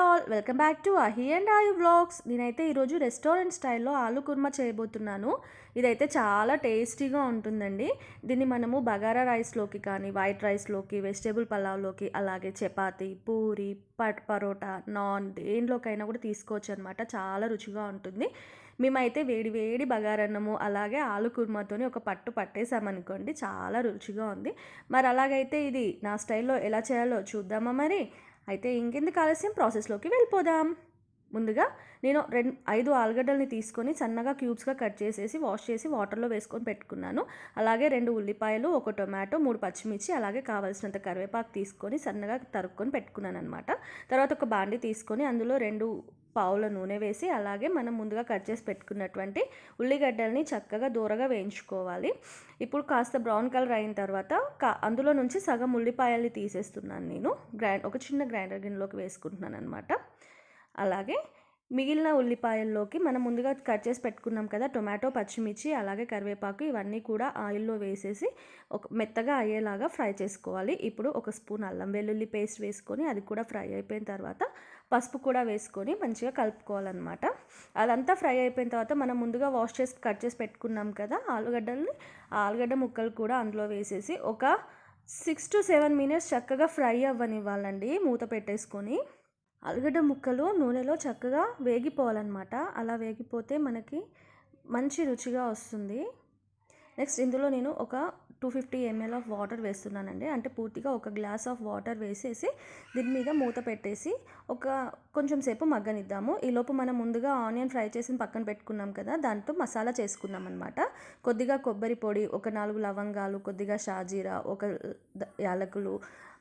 All welcome back to Ahi and Ayu vlogs. నేనైతే ఈరోజు restaurant స్టైల్లో ఆలు కుర్మా చేయబోతున్నాను. ఇదైతే చాలా టేస్టీగా ఉంటుందండి. దీన్ని మనము బగారా రైస్లోకి కానీ వైట్ రైస్లోకి వెజిటేబుల్ పలావ్లోకి అలాగే చపాతి పూరి పట్ పరోటా నాన్ దేనిలోకైనా కూడా తీసుకోవచ్చు అనమాట చాలా రుచిగా ఉంటుంది. మేమైతే వేడి వేడి బగారన్నము అలాగే ఆలు కుర్మాతోని ఒక పట్టు పట్టేసామనుకోండి చాలా రుచిగా ఉంది. మరి అలాగైతే ఇది నా స్టైల్లో ఎలా చేయాలో చూద్దామా మరి? అయితే ఇంకెందుకు ఆలస్యం? ప్రాసెస్లోకి వెళ్ళిపోదాం. ముందుగా నేను రెండు ఐదు ఆలుగడ్డల్ని తీసుకొని సన్నగా క్యూబ్స్గా కట్ చేసేసి వాష్ చేసి వాటర్లో వేసుకొని పెట్టుకున్నాను. అలాగే రెండు ఉల్లిపాయలు ఒక టొమాటో మూడు పచ్చిమిర్చి అలాగే కావాల్సినంత కరివేపాకు తీసుకొని సన్నగా తరుక్కొని పెట్టుకున్నాను అనమాట తర్వాత ఒక బాండి తీసుకొని అందులో రెండు పావుల నూనె వేసి అలాగే మనం ముందుగా కట్ చేసి పెట్టుకున్నటువంటి ఉల్లిగడ్డల్ని చక్కగా దూరగా వేయించుకోవాలి. ఇప్పుడు కాస్త బ్రౌన్ కలర్ అయిన తర్వాత కా అందులో నుంచి సగం ఉల్లిపాయల్ని తీసేస్తున్నాను నేను. గ్రైండ్ ఒక చిన్న గ్రైండర్ గిన్నెలోకి వేసుకుంటున్నాను అనమాట అలాగే మిగిలిన ఉల్లిపాయల్లోకి మనం ముందుగా కట్ చేసి పెట్టుకున్నాం కదా టొమాటో పచ్చిమిర్చి అలాగే కరివేపాకు ఇవన్నీ కూడా ఆయిల్లో వేసేసి ఒక మెత్తగా అయ్యేలాగా ఫ్రై చేసుకోవాలి. ఇప్పుడు ఒక స్పూన్ అల్లం వెల్లుల్లి పేస్ట్ వేసుకొని అది కూడా ఫ్రై అయిపోయిన తర్వాత పసుపు కూడా వేసుకొని మంచిగా కలుపుకోవాలన్నమాట. అదంతా ఫ్రై అయిపోయిన తర్వాత మనం ముందుగా వాష్ చేసి కట్ చేసి పెట్టుకున్నాం కదా ఆలుగడ్డల్ని ఆలుగడ్డ ముక్కలు కూడా అందులో వేసేసి ఒక సిక్స్ టు సెవెన్ మినిట్స్ చక్కగా ఫ్రై అవ్వనివ్వాలండి. మూత పెట్టేసుకొని ఆలుగడ్డ ముక్కలు నూనెలో చక్కగా వేగిపోవాలన్నమాట. అలా వేగిపోతే మనకి మంచి రుచిగా వస్తుంది. నెక్స్ట్ ఇందులో నేను ఒక two fifty ML of water వేస్తున్నానండి. అంటే పూర్తిగా ఒక గ్లాస్ ఆఫ్ వాటర్ వేసేసి దీని మీద మూత పెట్టేసి ఒక కొంచెం సేపు మగ్గనిద్దాము. ఈలోపు మనం ముందుగా ఆనియన్ ఫ్రై చేసి పక్కన పెట్టుకున్నాం కదా దాంతో మసాలా చేసుకున్నాం అనమాట కొద్దిగా కొబ్బరి పొడి ఒక నాలుగు లవంగాలు కొద్దిగా షాజీరా ఒక యాలకులు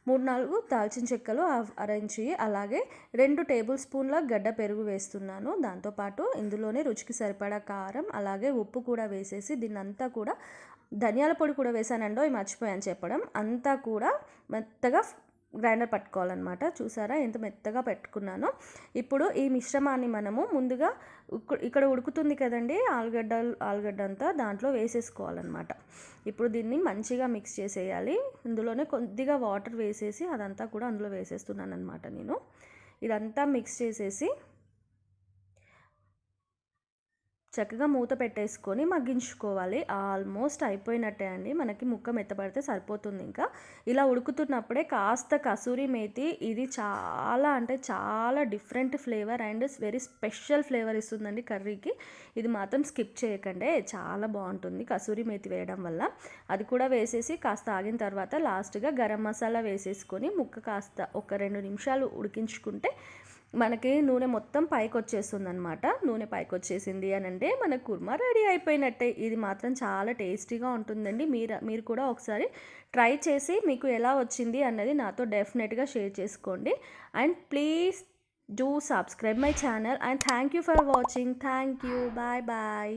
మూడు నాలుగు దాల్చిన చెక్కలు అరేంజ్ అలాగే రెండు టేబుల్ స్పూన్ల గడ్డ పెరుగు వేస్తున్నాను. దాంతోపాటు ఇందులోనే రుచికి సరిపడా కారం అలాగే ఉప్పు కూడా వేసేసి దీన్నంతా కూడా ధనియాల పొడి కూడా వేసానండో మర్చిపోయాను చెప్పడం. అంతా కూడా మెత్తగా గ్రైండర్ పట్టుకోవాలన్నమాట. చూసారా? ఎంత మెత్తగా పెట్టుకున్నానో. ఇప్పుడు ఈ మిశ్రమాన్ని మనము ముందుగా ఇక్కడ ఉడుకుతుంది కదండి ఆలుగడ్డ ఆలుగడ్డ అంతా దాంట్లో వేసేసుకోవాలన్నమాట. ఇప్పుడు దీన్ని మంచిగా మిక్స్ చేసేయాలి. ఇందులోనే కొద్దిగా వాటర్ వేసేసి అదంతా కూడా అందులో వేసేస్తున్నాను అనమాట నేను. ఇదంతా మిక్స్ చేసేసి చక్కగా మూత పెట్టేసుకొని మగ్గించుకోవాలి. ఆల్మోస్ట్ అయిపోయినట్టే అండి. మనకి ముక్క మెత్తపడితే సరిపోతుంది ఇంకా. ఇలా ఉడుకుతున్నప్పుడే కాస్త కసూరి మేతి ఇది చాలా అంటే చాలా different flavour and very special flavour ఇస్తుందండి కర్రీకి. ఇది మాత్రం స్కిప్ చేయకండి. చాలా బాగుంటుంది కసూరి మేతి వేయడం వల్ల. అది కూడా వేసేసి కాస్త ఆగిన తర్వాత లాస్ట్గా గరం మసాలా వేసేసుకొని ముక్క కాస్త ఒక రెండు నిమిషాలు ఉడికించుకుంటే మనకి నూనె మొత్తం పైకి వచ్చేస్తుంది అనమాట నూనె పైకి వచ్చేసింది అని అంటే మన కుర్మా రెడీ అయిపోయినట్టే. ఇది మాత్రం చాలా టేస్టీగా ఉంటుందండి. మీరు మీరు కూడా ఒకసారి ట్రై చేసి మీకు ఎలా వచ్చింది అన్నది నాతో డెఫినెట్గా షేర్ చేసుకోండి. And please do subscribe my channel and thank you for watching. Thank you. Bye bye.